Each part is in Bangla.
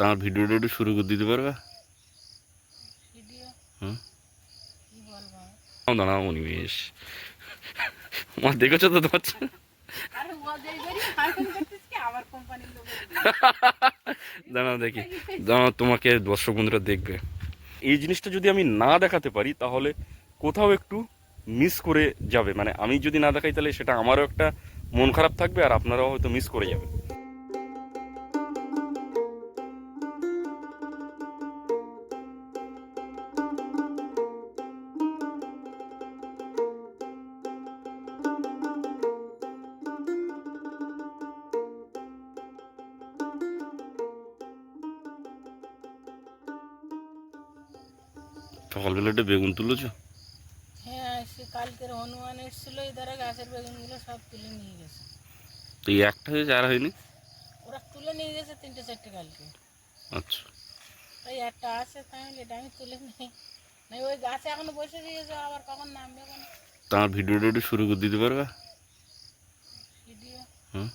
তোমার ভিডিওটা একটু শুরু করে দিতে পারবে? দাঁড়াও উনিশ আমার দেখেছ তো তোমার দাঁড়াও দেখি। দাঁড়াও তোমাকে দর্শক বন্ধুরা দেখবে। এই জিনিসটা যদি আমি না দেখাতে পারি তাহলে কোথাও একটু মিস করে যাবে। মানে আমি যদি না দেখাই তাহলে সেটা আমারও একটা মন খারাপ থাকবে আর আপনারাও হয়তো মিস করে যাবে সকালবেলা একটা বেগুন তুলেছো? হ্যাঁ সে কালকের হনুমান এসেছিল এই ধারে গাছের বেগুনগুলো সব তুলে নিয়ে গেছে। তো এই একটা হয়েছে আর হয়নি? ওরা তুলে নিয়ে গেছে তিনটে চারটে কালকে। আচ্ছা। একটা আছে তাহলে এটা আমি তুলে নিই। না ওই গাছে এখনও বসে দিয়েছে আবার কখন নামবে কোন তোমার ভিডিওটা একটু শুরু করে দিতে পারবে? ভিডিও? হুম।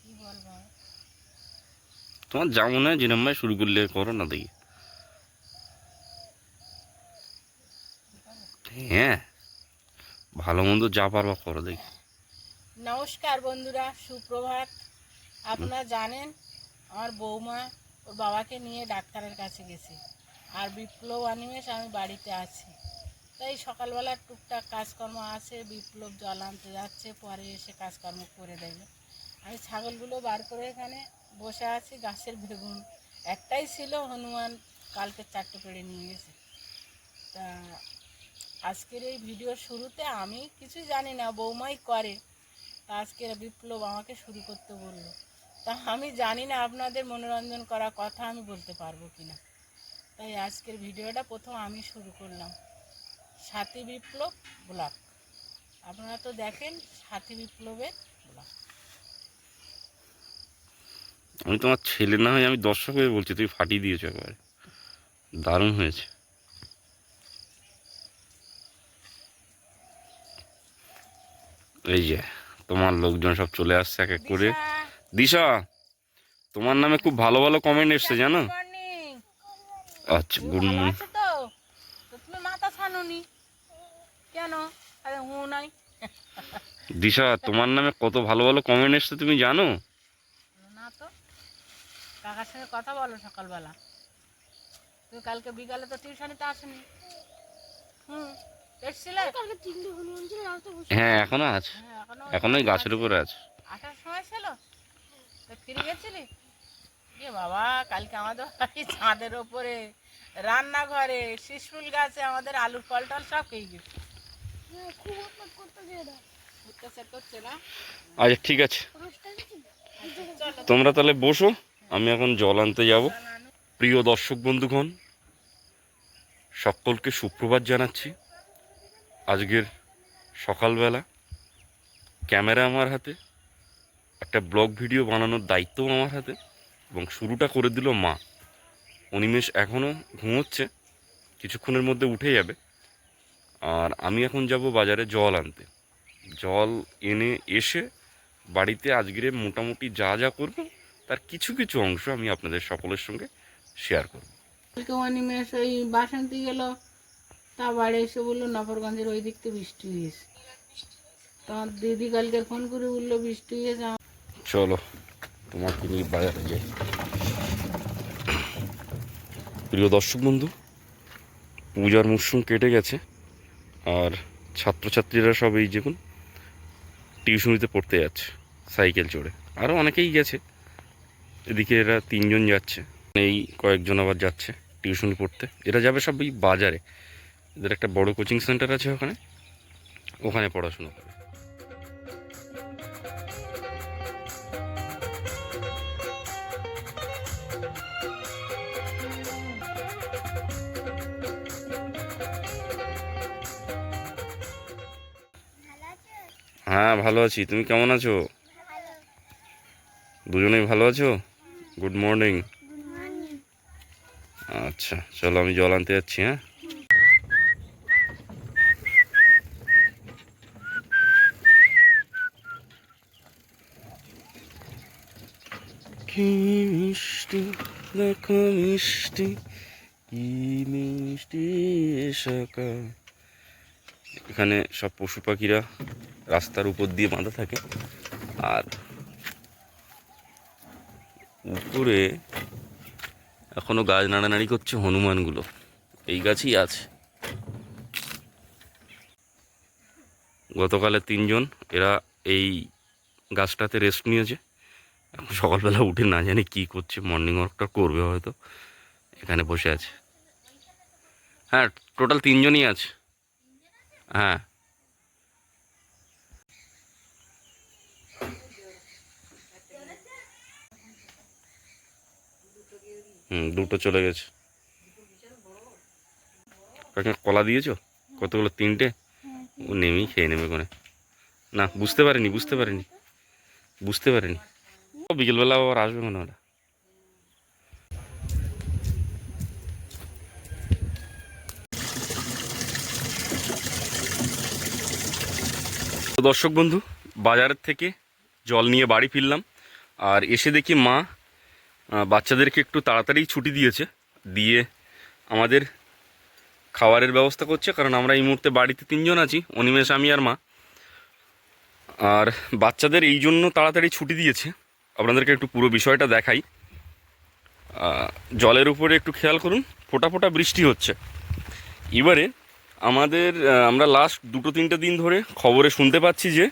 কি বলব? তোমার যা মনে হয় জিনাম ভাই শুরু করলে করো না দেখি হ্যাঁ ভালো মন্দ যা পারবা করো, দেখি। নমস্কার বন্ধুরা, সুপ্রভাত। আপনারা জানেন, আমার বৌমা ওর বাবাকে নিয়ে ডাক্তারের কাছে গেছে। আর বিপ্লব অনিমেষ আমি বাড়িতে আছি। তাই সকালবেলা টুকটাক কাজকর্ম আছে, বিপ্লব জল আনতে যাচ্ছে, পরে এসে কাজকর্ম করে দেবে। আমি ছাগলগুলো বার করে এখানে বসে আছি, গাছের বেগুন। একটাই ছিল, হনুমান কালকে চারটে পেড়ে নিয়ে গেছে। তা আজকের এই ভিডিও শুরুতে আমি কিছু জানি না, বৌমাই করে। তা আজকের বিপ্লব আমাকে শুরু করতে বলল। তা আমি জানি না আপনাদের মনোরঞ্জন করা কথা আমি বলতে পারব কি না তাই আজকের ভিডিওটা প্রথম আমি শুরু করলাম। সাথী বিপ্লব ব্লগ আপনারা তো দেখেন সাথী বিপ্লবের ব্লগ আমি তোমার ছেলে না হয় আমি দর্শক হয়ে বলছি তুই ফাটিয়ে দিয়েছ একবারে। দারুণ হয়েছে। এই যে তোমার লোকজন সব চলে আসছে এক এক করে। দিশা তোমার নামে খুব ভালো ভালো কমেন্ট এসছে জানো? আচ্ছা গুড মর্নিং আছে তো? তো তুমি মাথা ছানুনি। কেন? আরে হু নাই। দিশা তোমার নামে কত ভালো ভালো কমেন্ট এসছে তুমি জানো? না তো। কাকার সঙ্গে কথা বলো সকালবেলা। তুমি কালকে বিকালে তো টিউশনিতে আসেনি। হুম। হ্যাঁ এখনও আছে। হ্যাঁ এখনও ওই গাছের উপরে আছে। আসার সময় ছিল? তো ফিরে গেছিলি? এ বাবা কালকে আমাদের বাড়ি ছাদের ওপরে রান্নাঘরে শিশুল গাছে আমাদের আলুর ফল টল সব খেয়ে গেছে। অত্যাচার আচ্ছা ঠিক আছে। তোমরা তাহলে বসো আমি এখন জল আনতে যাব। প্রিয় দর্শক বন্ধুগণ সকলকে সুপ্রভাত জানাচ্ছি। আজকের সকালবেলা ক্যামেরা আমার হাতে, একটা ব্লগ ভিডিও বানানোর দায়িত্বও আমার হাতে এবং শুরুটা করে দিল মা। অনিমেষ এখনও ঘুমোচ্ছে, কিছুক্ষণের মধ্যে উঠে যাবে। আর আমি এখন যাব বাজারে জল আনতে। জল এনে এসে বাড়িতে আজকের মোটামুটি যা যা করব, তার কিছু কিছু অংশ আমি আপনাদের সকলের সঙ্গে শেয়ার করব। অনিমেষ ওই বাসন্তী গেল বাড়ি এসে বলল নফরগঞ্জের ওই দিক থেকে বৃষ্টি হয়েছে। তোমার দিদি কালকে ফোন করে বলল, বৃষ্টি হয়েছে। চলো তোমাকে নিয়ে বাজারে যাই। প্রিয় দর্শক বন্ধু, পূজার মরশুম কেটে গেছে, আর ছাত্রছাত্রীরা সব এই দেখুন, টিউশনিতে পড়তে যাচ্ছে, সাইকেল চড়ে। আরও অনেকেই গেছে, এদিকে এরা তিনজন যাচ্ছে, এই কয়েকজন আবার যাচ্ছে টিউশনি পড়তে। এরা যাবে সব এই বাজারে। এদের একটা বড় কোচিং সেন্টার আছে ওখানে। ওখানে পড়াশুনো করে। হ্যাঁ ভালো আছি। তুমি কেমন আছো? দুজনেই ভালো আছো? গুড মর্নিং আচ্ছা চলো আমি জল আনতে যাচ্ছি হ্যাঁ? মিষ্টি দেখো মিষ্টি, কি মিষ্টি এখানে সব পশু পাখিরা রাস্তার উপর দিয়ে বাঁধা থাকে। আর উপরে এখনও গাছ নাড়ানাড়ি করছে হনুমানগুলো। এই গাছই আছে। গতকালে তিনজন এরা এই গাছটাতে রেস্ট নিয়েছে। সকালবেলা উঠে না জানি কি করছে মর্নিং ওয়াকটা করবে হয়তো। এখানে বসে আছে। হ্যাঁ টোটাল তিনজনই আছে। হ্যাঁ। হুম, দুটো চলে গেছে। কাকে, কলা দিয়েছ? কতগুলো? তিনটে? ও, নেমেই খেয়ে নেবে কোনে। না, বুঝতে পারিনি বুঝতে পারিনি। বুঝতে পারিনি। বিকেলবেলা আবার আসবে মনে হয়। দর্শক বন্ধু, বাজারের থেকে জল নিয়ে বাড়ি ফিরলাম, আর এসে দেখি মা বাচ্চাদেরকে একটু তাড়াতাড়ি ছুটি দিয়েছে, দিয়ে আমাদের খাবারের ব্যবস্থা করছে, কারণ আমরা এই মুহূর্তে বাড়িতে তিনজন আছি, অনিমেষ, আমি আর মা। আর বাচ্চাদের এই জন্য তাড়াতাড়ি ছুটি দিয়েছে। আপনাদেরকে একটু পুরো বিষয়টা দেখাই। জলের উপরে একটু খেয়াল করুন, ফোটা ফোঁটা বৃষ্টি হচ্ছে। এবারে আমাদের আমরা লাস্ট দুটো তিনটে দিন ধরে খবরে শুনতে পাচ্ছি যে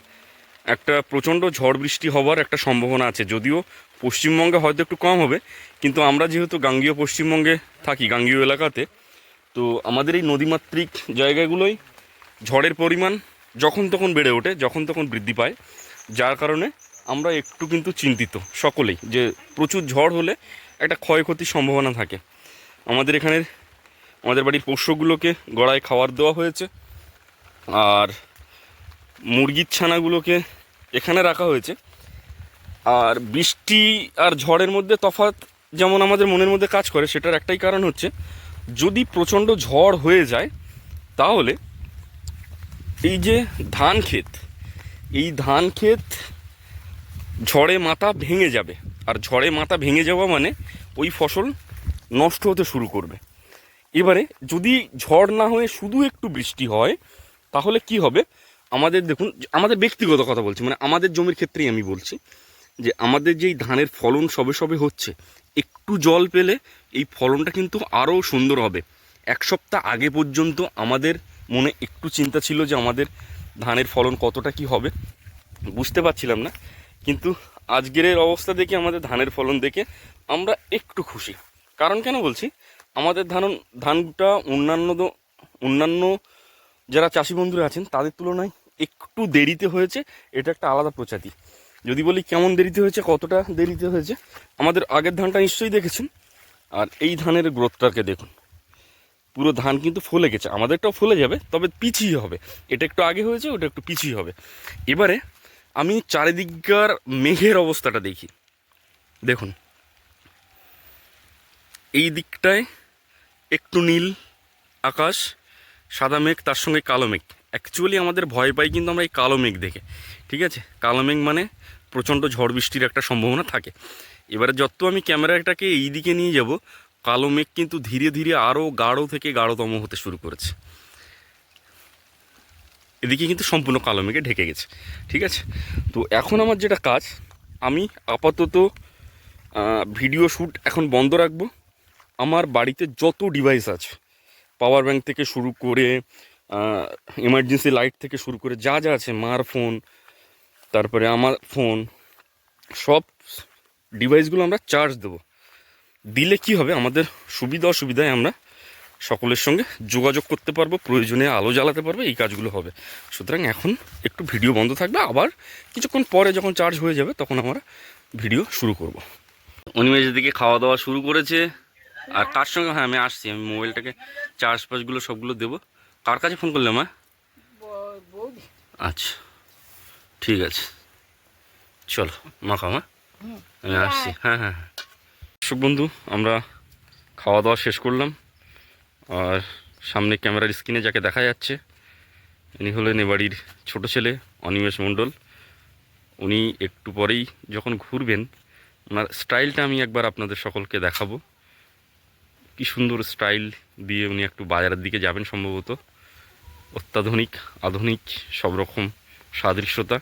একটা প্রচণ্ড ঝড় বৃষ্টি হওয়ার একটা সম্ভাবনা আছে। যদিও পশ্চিমবঙ্গে হয়তো একটু কম হবে, কিন্তু আমরা যেহেতু গাঙ্গীয় পশ্চিমবঙ্গে থাকি, গাঙ্গীয় এলাকাতে, তো আমাদের এই নদীমাতৃক জায়গাগুলোই ঝড়ের পরিমাণ যখন তখন বেড়ে ওঠে, যখন তখন বৃদ্ধি পায়। যার কারণে আমরা একটু কিন্তু চিন্তিত সকলেই যে প্রচুর ঝড় হলে একটা ক্ষয়ক্ষতির সম্ভাবনা থাকে। আমাদের এখানের, আমাদের বাড়ির পোষ্যগুলোকে গড়ায় খাবার দেওয়া হয়েছে আর মুরগির ছানাগুলোকে এখানে রাখা হয়েছে। আর বৃষ্টি আর ঝড়ের মধ্যে তফাৎ যেমন আমাদের মনের মধ্যে কাজ করে, সেটার একটাই কারণ হচ্ছে যদি প্রচণ্ড ঝড় হয়ে যায়, তাহলে এই যে ধান ক্ষেত, এই ধান ক্ষেত ঝড়ে মাথা ভেঙে যাবে। আর ঝড়ে মাথা ভেঙে যাওয়া মানে ওই ফসল নষ্ট হতে শুরু করবে। এবারে যদি ঝড় না হয়ে শুধু একটু বৃষ্টি হয়, তাহলে কি হবে? আমাদের দেখুন, আমাদের ব্যক্তিগত কথা বলছি মানে আমাদের জমির ক্ষেত্রেই আমি বলছি যে আমাদের যেই ধানের ফলন সবে সবে হচ্ছে, একটু জল পেলে এই ফলনটা কিন্তু আরও সুন্দর হবে। এক সপ্তাহ আগে পর্যন্ত আমাদের মনে একটু চিন্তা ছিল যে আমাদের ধানের ফলন কতটা কি হবে। বুঝতে পারছিলাম না। কিন্তু আজকের অবস্থা দেখে আমাদের ধানের ফলন দেখে আমরা একটু খুশি। কারণ কেন বলছি? আমাদের ধান ধানটা অন্যান্য অন্যান্য যারা চাষি বন্ধুরা আছেন, তাদের তুলনায় একটু দেরিতে হয়েছে। এটা একটা আলাদা প্রজাতি। যদি বলি কেমন দেরিতে হয়েছে, কতটা দেরিতে হয়েছে, আমাদের আগের ধানটা নিশ্চয়ই দেখেছেন। আর এই ধানের গ্রোথটাকে দেখুন। পুরো ধান কিন্তু ফলে গেছে। আমাদেরটাও ফলে যাবে, তবে পিছিয়ে হবে। এটা একটু আগে হয়েছে, ওটা একটু পিছিয়ে হবে। এবারে আমি চারিদিককার মেঘের অবস্থাটা দেখি। দেখুন। এই দিকটায় একটু নীল আকাশ, সাদা মেঘ, তার সঙ্গে কালো মেঘ। অ্যাকচুয়ালি আমাদের ভয় পাই কিন্তু আমরা এই কালো মেঘ দেখে। ঠিক আছে? কালো মেঘ মানে প্রচণ্ড ঝড় বৃষ্টির একটা সম্ভাবনা থাকে। এবারে যত আমি ক্যামেরাটাকে এই দিকে নিয়ে যাব, কালো মেঘ কিন্তু ধীরে ধীরে আরও গাঢ় থেকে গাঢ়তম হতে শুরু করেছে। এদিকে কিন্তু সম্পূর্ণ কালো মেঘে ঢেকে গেছে, ঠিক আছে? তো এখন আমার যেটা কাজ, আমি আপাতত ভিডিও শ্যুট এখন বন্ধ রাখব। আমার বাড়িতে যত ডিভাইস আছে পাওয়ার ব্যাংক থেকে শুরু করে এমার্জেন্সি লাইট থেকে শুরু করে যা যা আছে, মার ফোন তারপরে আমার ফোন সব ডিভাইসগুলো আমরা চার্জ দেবো। দিলে কি হবে? আমাদের সুবিধা অসুবিধায় আমরা সকলের সঙ্গে যোগাযোগ করতে পারব প্রয়োজনে আলো জ্বালাতে পারব এই কাজগুলো হবে। সুতরাং এখন একটু ভিডিও বন্ধ থাকবে আবার কিছুক্ষণ পরে যখন চার্জ হয়ে যাবে তখন আমরা ভিডিও শুরু করব। অনিমেষের দিকে খাওয়া দাওয়া শুরু করেছে। আর কার সঙ্গে? হ্যাঁ আমি আসছি আমি মোবাইলটাকে চার্জ ফার্জগুলো সবগুলো দেবো। কার কাছে ফোন করলে মা? আচ্ছা ঠিক আছে। চলো মা খাও মা। আমি আসছি। হ্যাঁ হ্যাঁ হ্যাঁ। বন্ধু আমরা খাওয়া দাওয়া শেষ করলাম। আর সামনে ক্যামেরার স্ক্রিনে যাকে দেখা যাচ্ছে, ইনি হলেন এ বাড়ির ছোটো ছেলে অনিমেষ মণ্ডল। উনি একটু পরেই যখন ঘুরবেন, ওনার স্টাইলটা আমি একবার আপনাদের সকলকে দেখাবো। কি সুন্দর স্টাইল দিয়ে উনি একটু বাজারের দিকে যাবেন সম্ভবত। অত্যাধুনিক, আধুনিক, সব রকম সাদৃশ্যতা।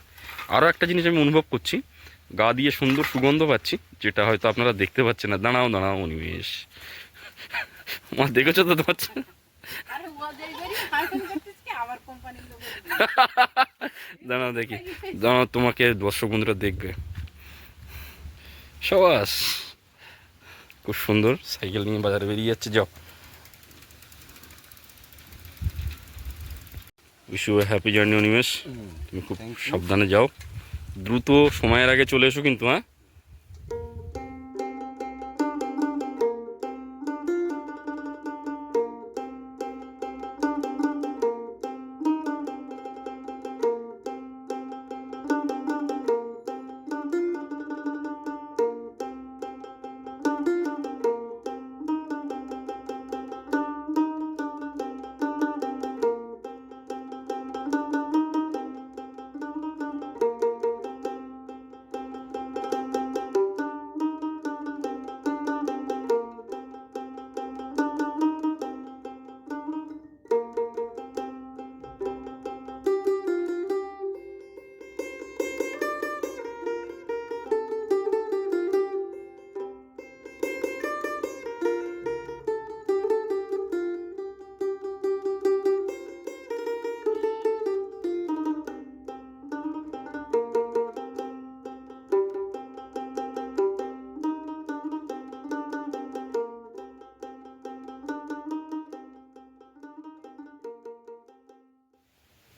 আরও একটা জিনিস আমি অনুভব করছি, গা দিয়ে সুন্দর সুগন্ধ পাচ্ছি, যেটা হয়তো আপনারা দেখতে পাচ্ছেন না। দাঁড়াও দাঁড়াও, অনিমেষ। মা দেখেছ তো তোমার দাঁড়াও দেখি দাঁড়াও তোমাকে দর্শক বন্ধুরা দেখবে। সবাস খুব সুন্দর সাইকেল নিয়ে বাজারে বেরিয়ে যাচ্ছে যাও। Wish you happy journey Animesh তুমি খুব সাবধানে যাও। দ্রুত সময়ের আগে চলে এসো কিন্তু হ্যাঁ?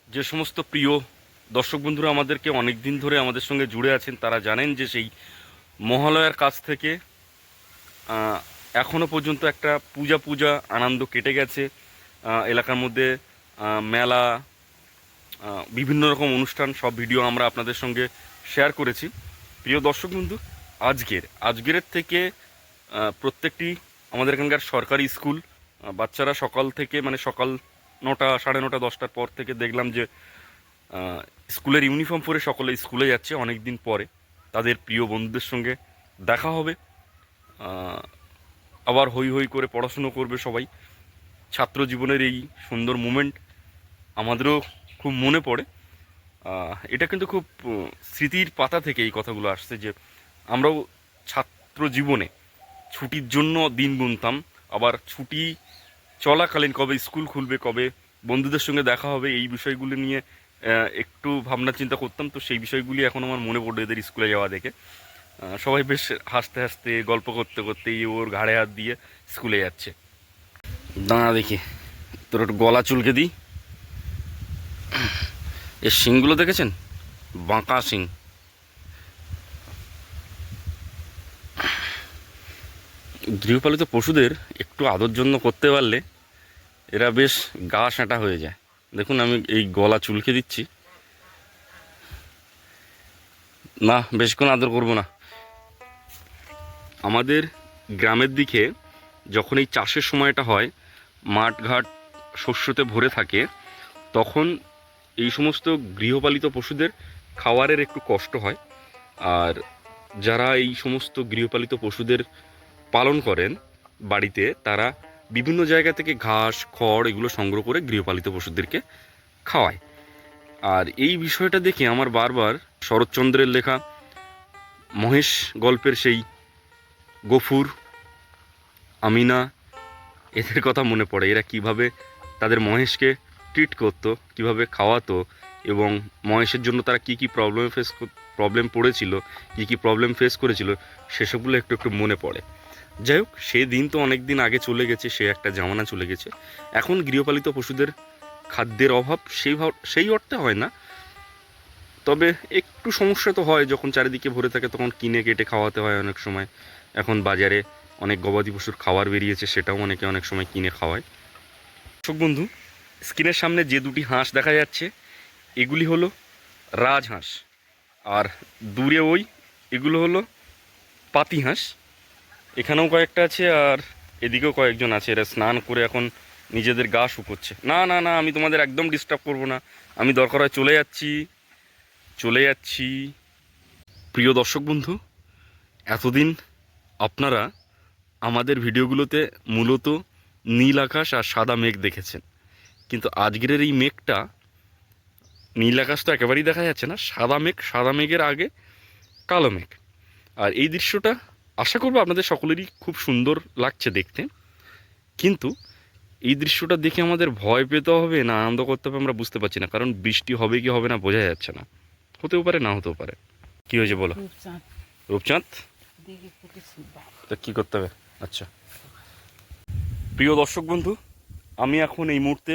যে সমস্ত প্রিয় দর্শক বন্ধুরা আমাদেরকে অনেক দিন ধরে আমাদের সঙ্গে জুড়ে আছেন তারা জানেন যে সেই মহালয়ার কাছ থেকে আহ, এখনও পর্যন্ত একটা পূজা পূজা আনন্দ কেটে গেছে। এলাকার মধ্যে মেলা বিভিন্ন রকম অনুষ্ঠান সব ভিডিও আমরা আপনাদের সঙ্গে শেয়ার করেছি। প্রিয় দর্শক বন্ধু আজকের আজকের থেকে প্রত্যেকটি আমাদের এখানকার সরকারি স্কুল বাচ্চারা সকাল থেকে মানে সকাল নটা, সাড়ে নটা, দশটার পর থেকে দেখলাম যে স্কুলের ইউনিফর্ম পরে সকলে স্কুলে যাচ্ছে অনেক দিন পরে। তাদের প্রিয় বন্ধুদের সঙ্গে দেখা হবে। আবার হই হই করে পড়াশুনো করবে সবাই। ছাত্র জীবনের এই সুন্দর মুমেন্ট আমাদেরও খুব মনে পড়ে। এটা কিন্তু খুব স্মৃতির পাতা থেকে এই কথাগুলো আসছে যে, আমরাও ছাত্র জীবনে ছুটির জন্য দিন গুনতাম। আবার ছুটি চলাকালীন কবে, স্কুল খুলবে কবে, বন্ধুদের সঙ্গে দেখা হবে, এই বিষয়গুলো নিয়ে একটু ভাবনা চিন্তা করতাম, তো সেই বিষয়গুলি এখন আমার মনে পড়ল এদের স্কুলে যাওয়া দেখে। সবাই বেশ হাসতে হাসতে, গল্প করতে করতেই ওর ঘাড়ে হাত দিয়ে স্কুলে যাচ্ছে। দাঁড়া দেখি, তোর একটু গলা চুলকে দিই। এর শিংগুলো দেখেছেন? বাঁকা শিং। গৃহপালিত পশুদের একটু আদর জন্য করতে পারলে এরা বেশ গা সাঁটা হয়ে যায়। দেখুন, আমি এই গলা চুলকে দিচ্ছি। না, বেশিক্ষণ আদর করব না। আমাদের গ্রামের দিকে যখন এই চাষের সময়টা হয় মাঠ ঘাট শস্যতে ভরে থাকে, তখন এই সমস্ত গৃহপালিত পশুদের খাওয়ারের একটু কষ্ট হয়। আর যারা এই সমস্ত গৃহপালিত পশুদের পালন করেন বাড়িতে, তারা বিভিন্ন জায়গা থেকে ঘাস, খড় এগুলো সংগ্রহ করে গৃহপালিত পশুদেরকে খাওয়ায়। আর এই বিষয়টা দেখে আমার বারবার শরৎচন্দ্রের লেখা মহেশ গল্পের সেই গফুর, আমিনা, এদের কথা মনে পড়ে। এরা কীভাবে তাদের মহেশকে ট্রিট করতো, কীভাবে খাওয়াতো এবং মহেশের জন্য তারা কি কি প্রবলেম ফেস প্রবলেম পড়েছিল, কি কি প্রবলেম ফেস করেছিল, সেসবগুলো একটু একটু মনে পড়ে। যাই হোক সে দিন তো অনেক দিন আগে চলে গেছে, সে একটা জামানা চলে গেছে। এখন গৃহপালিত পশুদের খাদ্যের অভাব সেই সেই অর্থে হয় না। তবে একটু সমস্যা তো হয়, যখন চারিদিকে ভরে থাকে তখন কিনে কেটে খাওয়াতে হয় অনেক সময়। এখন বাজারে অনেক গবাদি পশুর খাবার বেরিয়েছে, সেটাও অনেকে অনেক সময় কিনে খাওয়ায়। দর্শক বন্ধু, স্ক্রিনের সামনে যে দুটি হাঁস দেখা যাচ্ছে, এগুলি হলো রাজহাঁস। আর দূরে ওই এগুলো হলো পাতি হাঁস এখানেও কয়েকটা আছে আর এদিকেও কয়েকজন আছে। এরা স্নান করে এখন নিজেদের গা শুকোচ্ছে। না না না, আমি তোমাদের একদম ডিস্টার্ব করব না। আমি দরকার হয় চলে যাচ্ছি। চলে যাচ্ছি। প্রিয় দর্শক বন্ধু, এতদিন আপনারা আমাদের ভিডিওগুলোতে মূলত নীল আকাশ আর সাদা মেঘ দেখেছেন। কিন্তু আজকের এই মেঘটা নীল আকাশ তো একেবারেই দেখা যাচ্ছে না। সাদা মেঘ, সাদা মেঘের আগে কালো মেঘ। আর এই দৃশ্যটা আশা করব আপনাদের সকলেরই খুব সুন্দর লাগছে দেখতে। কিন্তু এই দৃশ্যটা দেখে আমাদের ভয় পেতে হবে না আনন্দ করতে হবে আমরা বুঝতে পারছি না। কারণ বৃষ্টি হবে কি হবে না বোঝা যাচ্ছে না। হতেও পারে না হতেও পারে। কি হয়েছে বলো? রূপচাঁদ। তা কী করতে হবে? আচ্ছা। প্রিয় দর্শক বন্ধু আমি এখন এই মুহূর্তে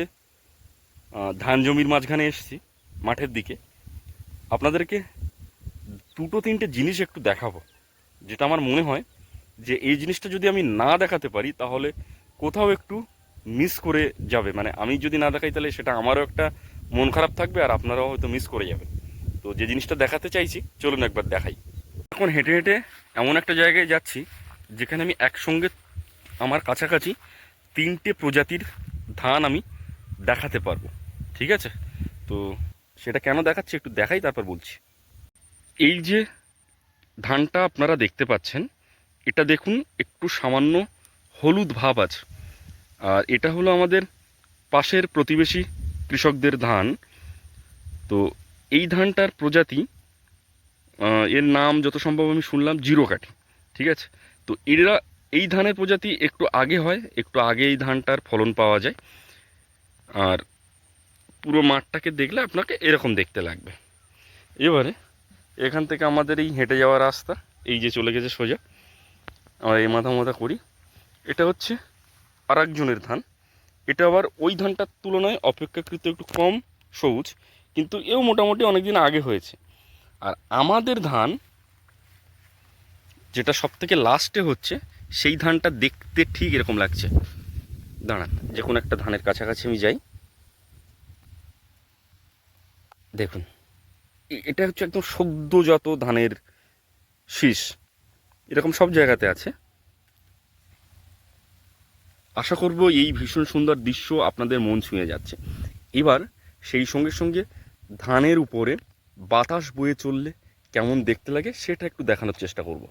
ধান জমির মাঝখানে এসেছি মাঠের দিকে। আপনাদেরকে দুটো তিনটে জিনিস একটু দেখাবো। যেটা আমার মনে হয় যে এই জিনিসটা যদি আমি না দেখাতে পারি, তাহলে কোথাও একটু মিস করে যাবে। মানে আমি যদি না দেখাই, তাহলে সেটা আমারও একটা মন খারাপ থাকবে আর আপনারাও হয়তো মিস করে যাবেন। তো যে জিনিসটা দেখাতে চাইছি, চলুন একবার দেখাই। এখন হেঁটে হেঁটে এমন একটা জায়গায় যাচ্ছি, যেখানে আমি একসঙ্গে আমার কাছাকাছি তিনটে প্রজাতির ধান আমি দেখাতে পারব। ঠিক আছে? তো সেটা কেন দেখাচ্ছি একটু দেখাই, তারপর বলছি। এই যে ধানটা আপনারা দেখতে পাচ্ছেন। এটা দেখুন, একটু সামান্য হলুদ ভাব আছে। আর এটা হলো আমাদের পাশের প্রতিবেশী কৃষকদের ধান। তো এই ধানটার প্রজাতি এর নাম যত সম্ভব আমি শুনলাম জিরো কাঠি ঠিক আছে? তো এরা, এই ধানের প্রজাতি একটু আগে হয়, একটু আগে এই ধানটার ফলন পাওয়া যায়। আর পুরো মাঠটাকে দেখলে আপনাকে এরকম দেখতে লাগবে। এবারে এখান থেকে আমাদের এই হেঁটে যাওয়ার রাস্তা, এই যে চলে গেছে সোজা। আমরা এই মাথা মাথা করি। এটা হচ্ছে আর একজনের ধান। এটা আবার ওই ধানটার তুলনায় অপেক্ষাকৃত একটু কম সবুজ, কিন্তু এও মোটামুটি অনেক দিন আগে হয়েছে। আর আমাদের ধান যেটা সব থেকে লাস্টে হচ্ছে, সেই ধানটা দেখতে ঠিক এরকম লাগছে। দাঁড়ান, যে কোনো একটা ধানের কাছাকাছি আমি যাই। দেখুন। এটা হচ্ছে একদম সদ্যজাত ধানের শীষ। এরকম সব জায়গাতে আছে। আশা করব এই ভীষণ সুন্দর দৃশ্য আপনাদের মন ছুঁয়ে যাচ্ছে। এবার সেই সঙ্গে সঙ্গে ধানের উপরে বাতাস বয়ে চললে কেমন দেখতে লাগে সেটা একটু দেখানোর চেষ্টা করব।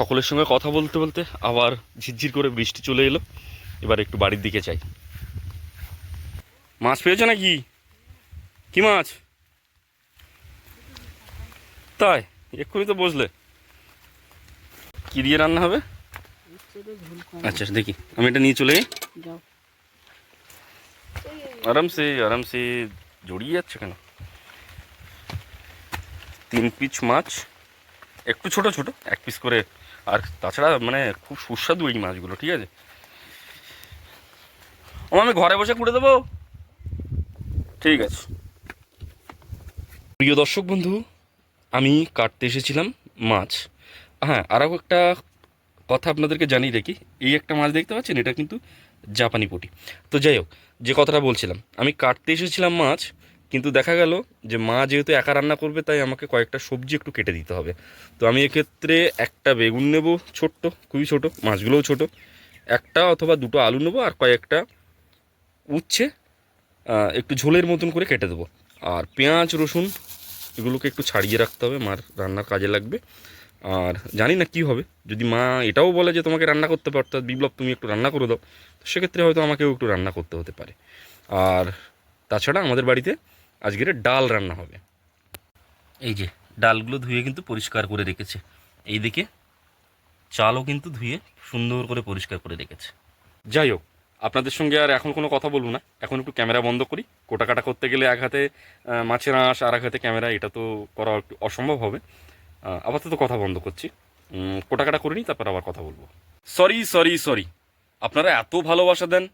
সকলের সঙ্গে কথা বলতে বলতে আবার ঝিরঝির করে বৃষ্টি চলে এলো। এবার একটু বাড়ির দিকে চাই মাছ পেয়েছ নাকি? কি মাছ? তাই এক্ষুনি তো বসলে। কি দিয়ে রান্না হবে? আচ্ছা দেখি আমি এটা নিয়ে চলে যাই। আরামসে আরামসে জড়িয়ে যাচ্ছে কেন? তিন পিস মাছ একটু ছোট ছোট এক পিস করে আর তাছাড়া মানে খুব সুস্বাদু এই মাছগুলো, ঠিক আছে? ও আমি ঘরে বসে কুড়ে দেবো? ঠিক আছে। প্রিয় দর্শক বন্ধু, আমি কাটতে এসেছিলাম মাছ। হ্যাঁ আরও একটা কথা আপনাদেরকে জানিয়ে রাখি এই একটা মাছ দেখতে পাচ্ছেন? এটা কিন্তু জাপানি পটি। তো যাই হোক, যে কথাটা বলছিলাম, আমি কাটতে এসেছিলাম মাছ কিন্তু দেখা গেল যে মা যেহেতু একা রান্না করবে, তাই আমাকে কয়েকটা সবজি একটু কেটে দিতে হবে। তো আমি এক্ষেত্রে একটা বেগুন নেব, ছোট্ট, খুবই ছোট, মাছগুলোও ছোট। একটা অথবা দুটো আলু নেব আর কয়েকটা উচ্ছে একটু ঝোলের মতন করে কেটে দেবো। আর পেঁয়াজ, রসুন, এগুলোকে একটু ছাড়িয়ে রাখতে হবে, মার রান্নার কাজে লাগবে। আর জানি না কি হবে, যদি মা এটাও বলে যে তোমাকে রান্না করতে পারতো বিপ্লব, তুমি একটু রান্না করে দাও সেক্ষেত্রে হয়তো আমাকেও একটু রান্না করতে হতে পারে। আর তাছাড়া আমাদের বাড়িতে আজকের ডাল রান্না হবে। এই যে ডালগুলো ধুয়ে কিন্তু পরিষ্কার করে রেখেছে। এইদিকে চালও কিন্তু ধুয়ে সুন্দর করে পরিষ্কার করে রেখেছে। যাই হোক আপনাদের সঙ্গে আর এখন কোনো কথা বলব না। এখন একটু ক্যামেরা বন্ধ করি। কোটা কাটা করতে গেলে এক হাতে মাছের আঁশ আর এক হাতে ক্যামেরা এটা তো করা একটু অসম্ভব হবে। আপাতত কথা বন্ধ করছি। উম, কোটা কাটা করে নিই তারপর আবার কথা বলব। Sorry sorry sorry. আপনারা এত ভালোবাসা দেন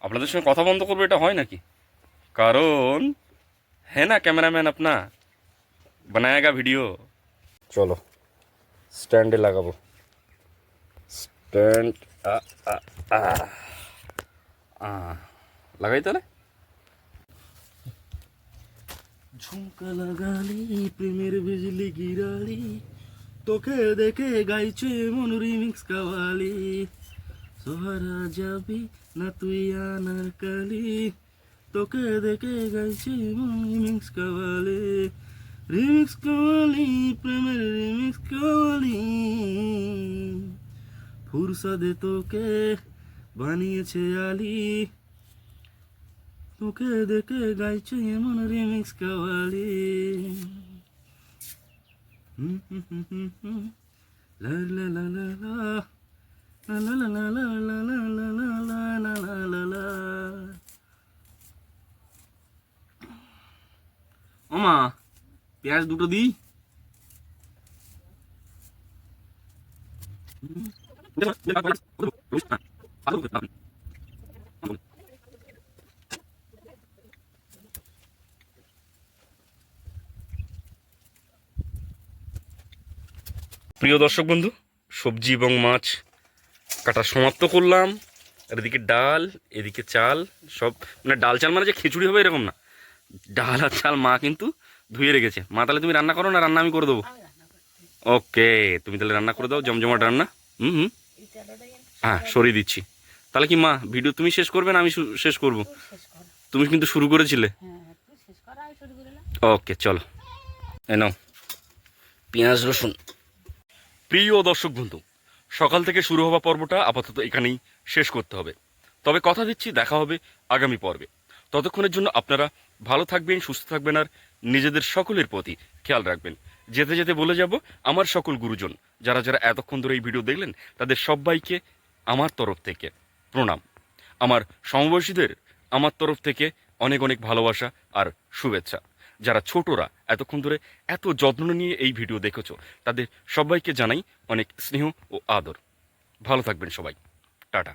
আপনাদের সঙ্গে কথা বন্ধ করব এটা হয় নাকি? কারণ है ना कैमरामैन अपना? बनाएगा वीडियो। चलो। स्टैंड लगा वो स्टैंड लगाई तो झुमका लगा ली प्रेमर बिजली गिरा ली। तो देखे गाई चे मन रिमिक्स कवाली सोहरा जाबी न तुई आना काली। তোকে দেখে গাইছে মন রিমিক্স কাওয়ালি রিমিক্স কাওয়ালি প্রেমের রিমিক্স কাওয়ালি ফুরসাদে তোকে বানিয়েছে আলী তোকে দেখে গাইছে এমন রিমিক্স কাওয়ালি। লা লা লা লা লা। লা লা লা লা লা লা লা লা লা লা লা লা লা। ওমা পেঁয়াজ দুটো দিই। প্রিয় দর্শক বন্ধু, সবজি এবং মাছ কাটা সমাপ্ত করলাম। এদিকে ডাল, এদিকে চাল, সব মানে ডাল চাল মানে যে খিচুড়ি হবে এরকম না। ডাল আর চাল মা কিন্তু ধুয়ে রেখেছে। মা তাহলে তুমি রান্না করো না রান্না আমি করে দেবো। ওকে তুমি তাহলে রান্না করে দাও জমজমাট রান্না। হুম হুম। হ্যাঁ সরিয়ে দিচ্ছি। তাহলে কি মা ভিডিও তুমি শেষ করবে না আমি শেষ করব? তুমি কিন্তু শুরু করেছিলে? হ্যাঁ করলাম ওকে চলো। নাও পেঁয়াজ রসুন। প্রিয় দর্শক বন্ধু সকাল থেকে শুরু হওয়া পর্বটা আপাতত এখানেই শেষ করতে হবে। তবে কথা দিচ্ছি দেখা হবে আগামী পর্বে। ততক্ষণের জন্য আপনারা ভালো থাকবেন, সুস্থ থাকবেন আর নিজেদের সকলের প্রতি খেয়াল রাখবেন। যেতে যেতে বলে যাব, আমার সকল গুরুজন, যারা যারা এতক্ষণ ধরে এই ভিডিও দেখলেন, তাদের সবাইকে আমার তরফ থেকে প্রণাম। আমার সমবয়সীদের আমার তরফ থেকে অনেক অনেক ভালোবাসা আর শুভেচ্ছা। যারা ছোটরা এতক্ষণ ধরে এত যত্ন নিয়ে এই ভিডিও দেখেছ, তাদের সবাইকে জানাই অনেক স্নেহ ও আদর। ভালো থাকবেন সবাই। টাটা।